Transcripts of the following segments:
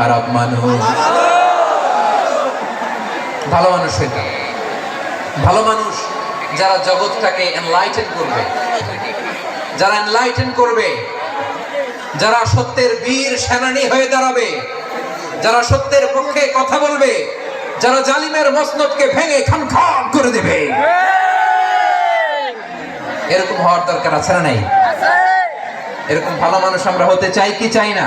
খারাপ মানুষ। ভালো মানুষ এটা। ভালো মানুষ যারা জগৎটাকে এনলাইটেন করবে। যারা এনলাইটেন করবে, যারা সত্যের বীর সেনানী হয়ে দাঁড়াবে, যারা সত্যের পক্ষে কথা বলবে, যারা জালিমের মসনদকে ভেঙে খান খান করে দেবে। এরকম হওয়ার দরকার আছে না নাই? এরকম ভালো মানুষ আমরা হতে চাই কি চাই না?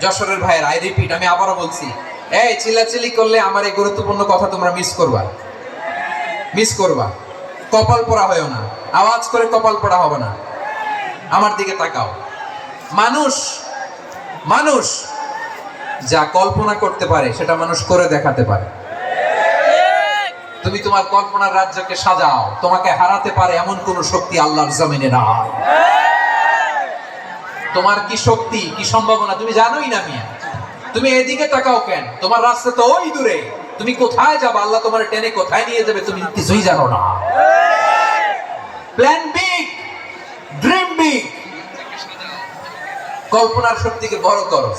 যশোরের ভাইয়ের আই রিপিট আমি আবারও বলছি, এই চিল্লাচিল্লি করলে আমার এই গুরুত্বপূর্ণ কথা তোমরা মিস করবা। মিস করবা। কপাল পড়া হয়েও না। আওয়াজ করে কপাল পড়া হবে না। আমার দিকে তাকাও। মানুষ মানুষ যা কল্পনা করতে পারে, সেটা মানুষ করে দেখাতে পারে। তুমি তোমার কল্পনার রাজ্যকে সাজাও। তোমাকে হারাতে পারে এমন কোন শক্তি আল্লাহর জমিনে নাই। তোমার কি শক্তি, কি সম্ভাবনা? তুমি জানোই না মিয়া। তুমি এদিকে তাকাও কেন? তোমার রাস্তা তো ওই দূরে। তুমি কোথায় যাবে? আল্লাহ তোমার টেনে কোথায় নিয়ে যাবে? তুমি কিছুই জানো না। প্ল্যান বিগ ড্রিম বিগ কল্পনার শক্তিকে বড় করো।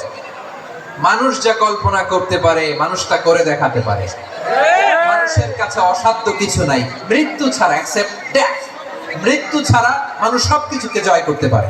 মানুষ যা কল্পনা করতে পারে, মানুষ তা করে দেখাতে পারে। মানুষের কাছে অসাধ্য কিছু নাই। মৃত্যু ছাড়া অ্যাকসেপ্ট মৃত্যু ছাড়া মানুষ সবকিছুকে জয় করতে পারে।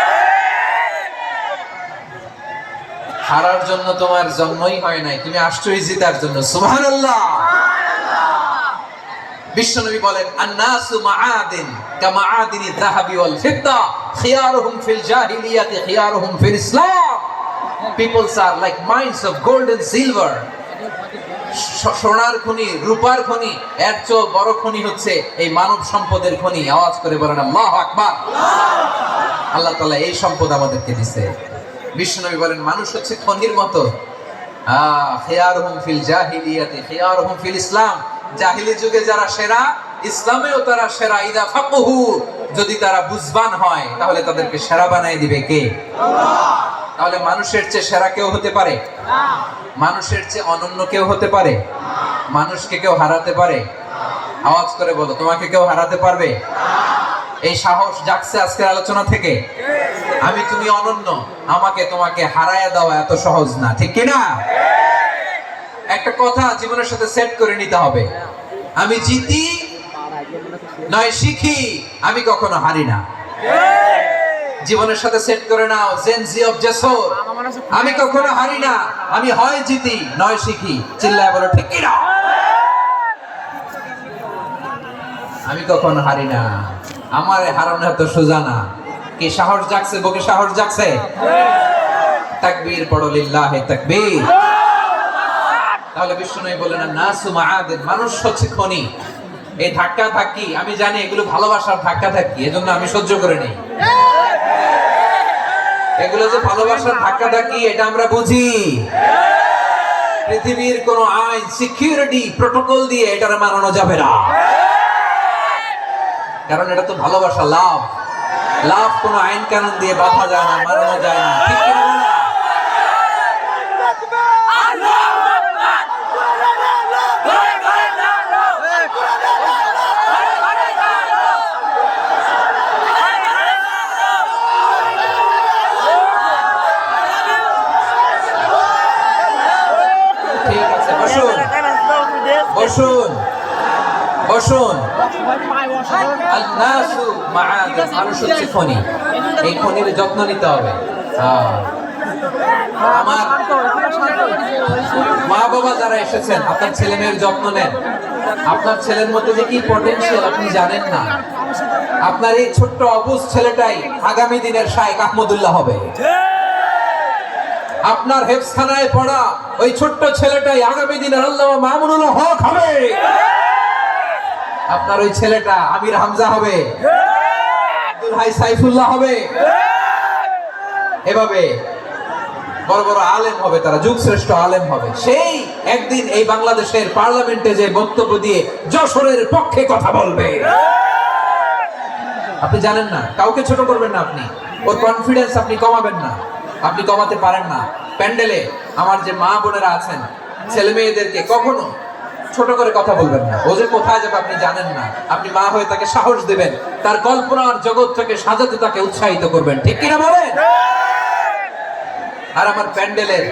হারার জন্য তোমার জন্মই হয় নাই। তুমি আশ্চর্য জিতার জন্য। সুবহানাল্লাহ। বিশ্বনবী বলেন আন্নাসু মাআদিন কামাআদিনি যাহাবি ওয়াল ফিদ্দা খিয়ারুহুম ফিল জাহিলিয়াতি খিয়ারুহুম ফিল ইসলাম। Peoples are like minds of gold and silver সোনার খনি রূপার খনি এর বড় খনি হচ্ছে এই মানব সম্পদের খনি। আওয়াজ করে বলেন আল্লাহু আকবার। আল্লাহ তাআলা এই সম্পদ আমাদেরকে দিয়েছে বিশ্বনবী বলেন মানুষ হচ্ছে খনির মতো। ফিল জাহিলিয়াতি ফিল ইসলাম। জাহিলি যুগে যারা সেরা ইসলামেও তারা সেরা। ইদা ফাকহু যদি তারা বুঝবান হয় তাহলে তাদেরকে সেরা বানাই দিবে কে? তাহলে মানুষের চেয়ে সেরা কেউ হতে পারে? মানুষের চেয়ে অনন্য কেউ হতে পারে? মানুষকে কেউ হারাতে পারে? আওয়াজ করে বলো তোমাকে কেউ হারাতে পারবে? এই সাহস জাগছে আজকের আলোচনা থেকে? আমি, তুমি অনন্য। আমাকে তোমাকে হারায়া দেওয়া এত সহজ না, ঠিক কি না একটা কথা জীবনের সাথে সেট করে নিতে হবে। আমি জিতি, নয় শিখি, আমি কখনো হারি না। জীবনের সাথে সেট করে নাও জেনজি অফ জেসর আমি কখনো হারি না, আমি হয় জিতি, নয় শিখি। চিল্লায় বলো, ঠিক কি না আমি কখনো হারি না। আমার হারানো এত সোজা না। কি সাহস জাগছে, বুকে সাহস জাগছে। তাকবীর লিল্লাহে তাকবীর। তাহলে বিষ্ণু বলেন মাআদিন, মানুষ হচ্ছে খনি। এই ধাক্কা আমি জানি এগুলো ভালোবাসার ধাক্কা এজন্য আমি সহ্য করে এগুলো যে ভালোবাসার ধাক্কা ধাক্কি, এটা আমরা বুঝি। পৃথিবীর কোন আইন, সিকিউরিটি প্রোটোকল দিয়ে এটারে মানানো যাবে না। কারণ এটা তো ভালোবাসা, লাভ। লাভ কোন আইন কানুন দিয়ে বাধা যায় না মানানো যায় না। ঠিক বসুন। হচ্ছে খনি এই খনির যত্ন নিতে হবে। আমার মা বাবা যারা এসেছেন আপনার ছেলে মেয়ের যত্ন নেন। আপনার ছেলের মধ্যে যে কি পটেনশিয়াল আপনি জানেন না। আপনার এই ছোট্ট অবুজ ছেলেটাই আগামী দিনের শায়েখ আহমদুল্লাহ হবে। আপনার হেফখানায় পড়া ওই ছোট্ট ছেলেটাই আগামী দিনের আল্লাহ মামুনুল হক হবে। আপনার ওই ছেলেটা আমির হামজা হবে। আব্দুল হাই সাইফুল্লাহ হবে। এভাবে বড় বড় আলেম হবে, তারা যুগ শ্রেষ্ঠ আলেম হবে। সেই একদিন এই বাংলাদেশের পার্লামেন্টে যে বক্তব্য দিয়ে যশোরের পক্ষে কথা বলবে। আপনি জানেন না, কাউকে ছোট করবেন না আপনি। ওর কনফিডেন্স আপনি কমাবেন না। আপনি কমাতে পারেন না। প্যান্ডেলে আমার যে মা বোনেরা আছেন ছেলে মেয়েদেরকে কখনো ছোট করে কথা বলবেন না। ও যে কোথায় যাবে আপনি জানেন না। আপনি মা হয়ে তাকে সাহস দেবেন। তার কল্পনার জগৎ থেকে সাজাতে তাকে উৎসাহিত করবেন। ঠিক কিনা বলেন? আর আমার প্যান্ডেলের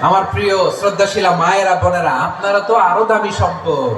আমার প্রিয় শ্রদ্ধাশীলা মায়েরা, বোনেরা, আপনারা তো আরও দামি সম্পদ।